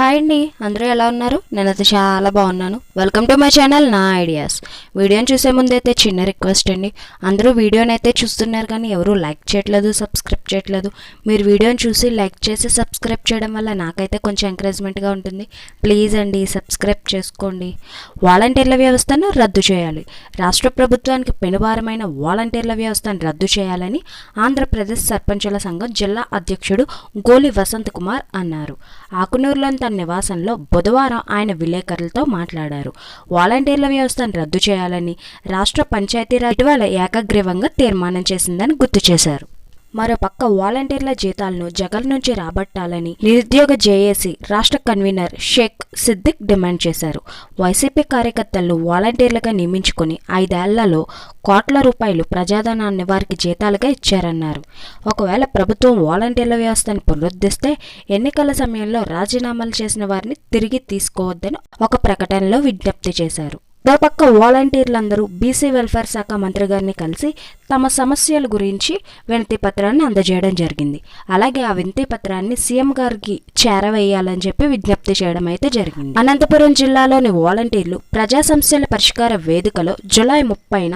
Hi అండి. అందరూ ఎలా ఉన్నారు? నేనైతే చాలా బాగున్నాను. వెల్కమ్ టు మై ఛానల్ నా ఐడియాస్ వీడియోని చూసే ముందు అయితే చిన్న రిక్వెస్ట్ అండి. అందరూ వీడియోని అయితే చూస్తున్నారు కానీ ఎవరూ లైక్ చేయట్లేదు సబ్స్క్రైబ్ చేయట్లేదు. మీరు వీడియోని చూసి లైక్ చేసి సబ్స్క్రైబ్ చేయడం వల్ల నాకైతే కొంచెం ఎంకరేజ్మెంట్గా ఉంటుంది. ప్లీజ్ అండి సబ్స్క్రైబ్ చేసుకోండి. వాలంటీర్ల వ్యవస్థను రద్దు చేయాలి. రాష్ట్ర ప్రభుత్వానికి పెనుభారమైన వాలంటీర్ల వ్యవస్థను రద్దు చేయాలని ఆంధ్రప్రదేశ్ సర్పంచుల సంఘం జిల్లా అధ్యక్షుడు గోలి వసంత్ కుమార్ అన్నారు. ఆకునూరులోని తన నివాసంలో బుధవారం ఆయన విలేకరులతో మాట్లాడారు. వాలంటీర్ల వ్యవస్థను రద్దు చేయాలని రాష్ట్ర పంచాయతీరాజ్ ఇటీవల ఏకగ్రీవంగా తీర్మానం చేసిందని గుర్తు చేశారు. మరోపక్క వాలంటీర్ల జీతాలను జగన్ నుంచి రాబట్టాలని నిరుద్యోగ జేఏసీ రాష్ట్ర కన్వీనర్ షేక్ సిద్దిక్ డిమాండ్ చేశారు. వైసీపీ కార్యకర్తలను వాలంటీర్లుగా నియమించుకుని ఐదేళ్ళలో కోట్ల రూపాయలు ప్రజాధనాన్ని వారికి జీతాలుగా ఇచ్చారన్నారు. ఒకవేళ ప్రభుత్వం వాలంటీర్ల వ్యవస్థను పునరుద్ధరిస్తే ఎన్నికల సమయంలో రాజీనామాలు చేసిన వారిని తిరిగి తీసుకోవద్దని ఒక ప్రకటనలో విజ్ఞప్తి చేశారు. మరోపక్క వాలంటీర్లందరూ బీసీ వెల్ఫేర్ శాఖ మంత్రి గారిని కలిసి తమ సమస్యల గురించి వినతి పత్రాన్ని అందజేయడం జరిగింది. అలాగే ఆ వినతి పత్రాన్ని సీఎం గారికి చేరవేయాలని చెప్పి విజ్ఞప్తి చేయడం అయితే జరిగింది. అనంతపురం జిల్లాలోని వాలంటీర్లు ప్రజా సమస్యల పరిష్కార వేదికలో జులై ముప్పైన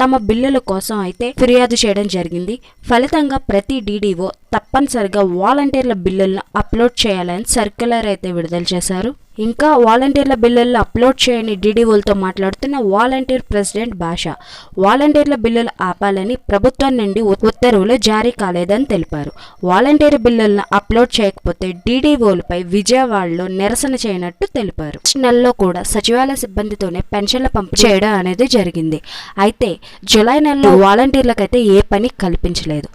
తమ బిల్లుల కోసం అయితే ఫిర్యాదు చేయడం జరిగింది. ఫలితంగా ప్రతి డీడీఓ తప్పనిసరిగా వాలంటీర్ల బిల్లులను అప్లోడ్ చేయాలని సర్క్యులర్ అయితే విడుదల చేశారు. ఇంకా వాలంటీర్ల బిల్లులు అప్లోడ్ చేయని డీడీఓలతో మాట్లాడుతున్న వాలంటీర్ ప్రెసిడెంట్ భాష. వాలంటీర్ల బిల్లులు ఆపాలని ప్రభుత్వం నుండి ఉత్తర్వులు జారీ కాలేదని తెలిపారు. వాలంటీర్ బిల్లులను అప్లోడ్ చేయకపోతే డీడీఓలపై విజయవాడలో నిరసన చేయనట్టు తెలిపారు. నెలలో కూడా సచివాలయ సిబ్బందితోనే పెన్షన్ల పంపిణీ చేయడం అనేది జరిగింది. అయితే జూలై నెలలో వాలంటీర్లకైతే ఏ పని కల్పించలేదు.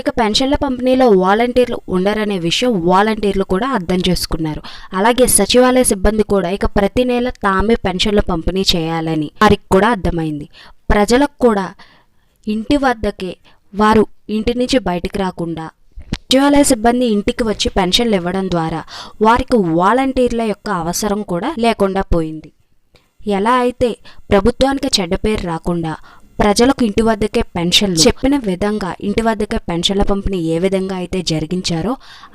ఇక పెన్షన్ల పంపిణీలో వాలంటీర్లు ఉండరనే విషయం వాలంటీర్లు కూడా అర్థం చేసుకున్నారు. అలాగే సచివాలయ సిబ్బంది కూడా ఇక ప్రతి నెల తామే పెన్షన్ల పంపిణీ చేయాలని వారికి కూడా అర్థమైంది. ప్రజలకు కూడా ఇంటి వద్దకే వారు ఇంటి నుంచి బయటికి రాకుండా సచివాలయ సిబ్బంది ఇంటికి వచ్చి పెన్షన్లు ఇవ్వడం ద్వారా వారికి వాలంటీర్ల యొక్క అవసరం కూడా లేకుండా పోయింది. ఎలా అయితే ప్రభుత్వానికి చెడ్డ పేరు రాకుండా ప్రజలకు ఇంటి వద్దకే పెన్షన్లు. చెప్పిన విధంగా ఇంటి వద్దకే పెన్షన్ల పంపిణీ ఏ విధంగా అయితే జరిగించారో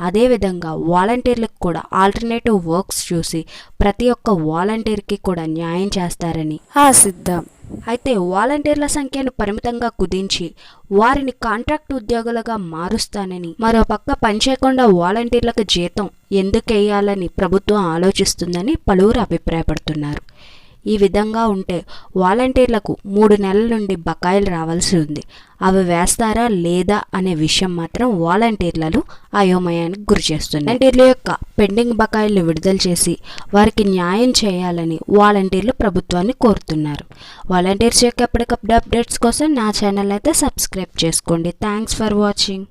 అదే విధంగా వాలంటీర్లకు కూడా ఆల్టర్నేటివ్ వర్క్స్ చూసి ప్రతి ఒక్క వాలంటీర్కి కూడా న్యాయం చేస్తారని ఆశిద్దాం. అయితే వాలంటీర్ల సంఖ్యను పరిమితంగా కుదించి వారిని కాంట్రాక్ట్ ఉద్యోగులుగా మారుస్తానని మరోపక్క పనిచేయకుండా వాలంటీర్లకు జీతం ఎందుకు వేయాలని ప్రభుత్వం ఆలోచిస్తుందని పలువురు అభిప్రాయపడుతున్నారు. ఈ విధంగా ఉంటే వాలంటీర్లకు మూడు నెలల నుండి బకాయిలు రావాల్సి ఉంది. అవి వేస్తారా లేదా అనే విషయం మాత్రం వాలంటీర్లను అయోమయానికి గురి చేస్తుంది. వాలంటీర్ల యొక్క పెండింగ్ బకాయిలను విడుదల చేసి వారికి న్యాయం చేయాలని వాలంటీర్లు ప్రభుత్వాన్ని కోరుతున్నారు. వాలంటీర్స్ యొక్క ఎప్పటికప్పుడు అప్డేట్స్ కోసం నా ఛానల్ అయితే సబ్స్క్రైబ్ చేసుకోండి. Thanks for watching.